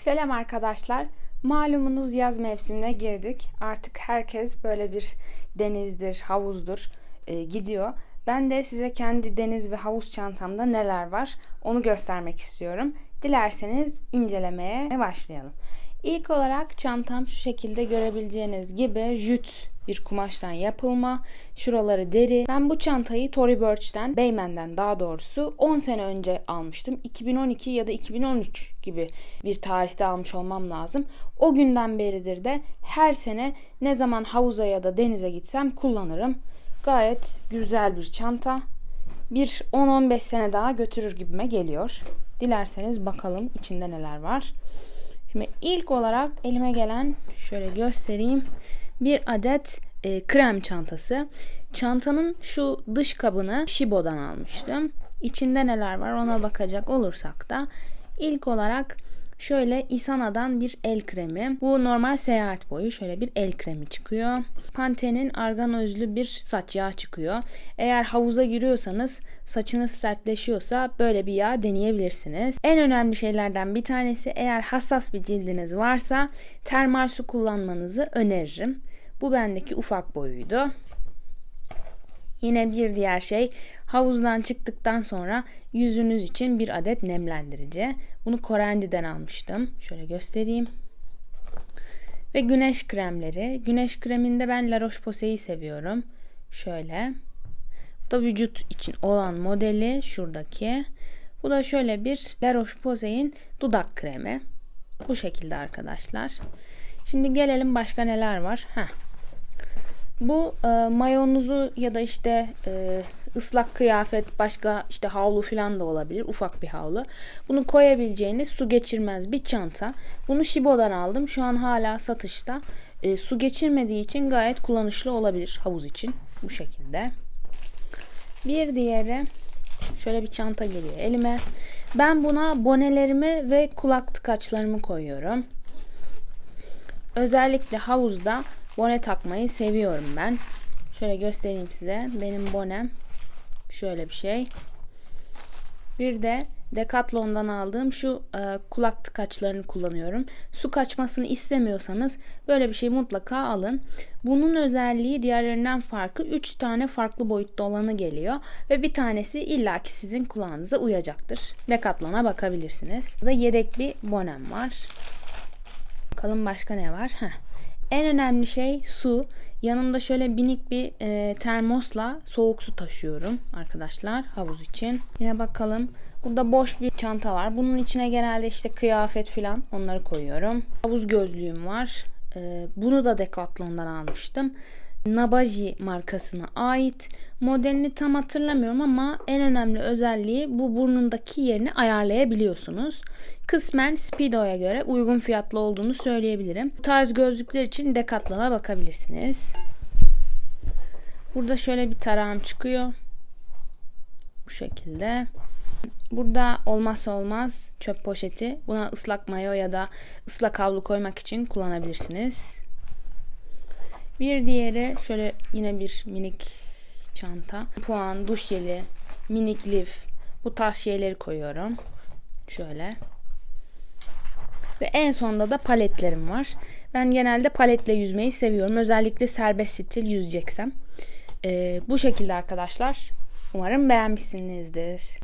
Selam arkadaşlar. Malumunuz yaz mevsimine girdik. Artık herkes böyle bir denizdir, havuzdur e, gidiyor. Ben de size kendi deniz ve havuz çantamda neler var onu göstermek istiyorum. Dilerseniz incelemeye başlayalım. İlk olarak çantam şu şekilde görebileceğiniz gibi jüt bir kumaştan yapılma. Şuraları deri. Ben bu çantayı Tory Burch'ten, Beymen'den daha doğrusu 10 sene önce almıştım. 2012 ya da 2013 gibi bir tarihte almış olmam lazım. O günden beridir de her sene ne zaman havuza ya da denize gitsem kullanırım. Gayet güzel bir çanta. Bir 10-15 sene daha götürür gibime geliyor. Dilerseniz bakalım içinde neler var. Şimdi ilk olarak elime gelen şöyle göstereyim. Bir adet e, krem çantası. Çantanın şu dış kabını Shibo'dan almıştım. İçinde neler var ona bakacak olursak da ilk olarak şöyle Isana'dan bir el kremi. Bu normal seyahat boyu şöyle bir el kremi çıkıyor. Pantene'in argan özlü bir saç yağı çıkıyor. Eğer havuza giriyorsanız saçınız sertleşiyorsa böyle bir yağ deneyebilirsiniz. En önemli şeylerden bir tanesi eğer hassas bir cildiniz varsa termal su kullanmanızı öneririm. Bu bendeki ufak boyuydu. Yine bir diğer şey havuzdan çıktıktan sonra yüzünüz için bir adet nemlendirici. Bunu Korendi'den almıştım. Şöyle göstereyim. Ve güneş kremleri. Güneş kreminde ben La Roche-Posay'i seviyorum. Şöyle. Bu da vücut için olan modeli şuradaki. Bu da şöyle bir La Roche-Posay'in dudak kremi. Bu şekilde arkadaşlar. Şimdi gelelim başka neler var. Heh. Bu e, mayonuzu ya da işte e, ıslak kıyafet başka işte havlu falan da olabilir. Ufak bir havlu. Bunu koyabileceğiniz su geçirmez bir çanta. Bunu Shibo'dan aldım. Şu an hala satışta. E, su geçirmediği için gayet kullanışlı olabilir havuz için. Bu şekilde. Bir diğeri şöyle bir çanta geliyor elime. Ben buna bonelerimi ve kulak tıkaçlarımı koyuyorum. Özellikle havuzda bone takmayı seviyorum ben. Şöyle göstereyim size. Benim bonem şöyle bir şey. Bir de Decathlon'dan aldığım şu e, kulak tıkaçlarını kullanıyorum. Su kaçmasını istemiyorsanız böyle bir şey mutlaka alın. Bunun özelliği diğerlerinden farkı 3 tane farklı boyutta olanı geliyor ve bir tanesi illaki sizin kulağınıza uyacaktır. Decathlon'a bakabilirsiniz. Burada yedek bir bonem var. Bakalım başka ne var? Heh. En önemli şey su. Yanımda şöyle minik bir e, termosla soğuk su taşıyorum arkadaşlar havuz için. Yine bakalım. Burada boş bir çanta var. Bunun içine genelde işte kıyafet falan onları koyuyorum. Havuz gözlüğüm var. E, bunu da Decathlon'dan almıştım. Nabaji markasına ait. Modelini tam hatırlamıyorum ama en önemli özelliği bu burnundaki yerini ayarlayabiliyorsunuz. Kısmen Speedo'ya göre uygun fiyatlı olduğunu söyleyebilirim. Bu tarz gözlükler için Decathlon'a bakabilirsiniz. Burada şöyle bir tarağım çıkıyor. Bu şekilde. Burada olmazsa olmaz çöp poşeti. Buna ıslak mayo ya da ıslak havlu koymak için kullanabilirsiniz. Bir diğeri şöyle yine bir minik çanta. Puan, duş jeli, minik lif. Bu tarz şeyleri koyuyorum. Şöyle. Ve en sonda da paletlerim var. Ben genelde paletle yüzmeyi seviyorum. Özellikle serbest stil yüzeceksem. Ee, bu şekilde arkadaşlar. Umarım beğenmişsinizdir.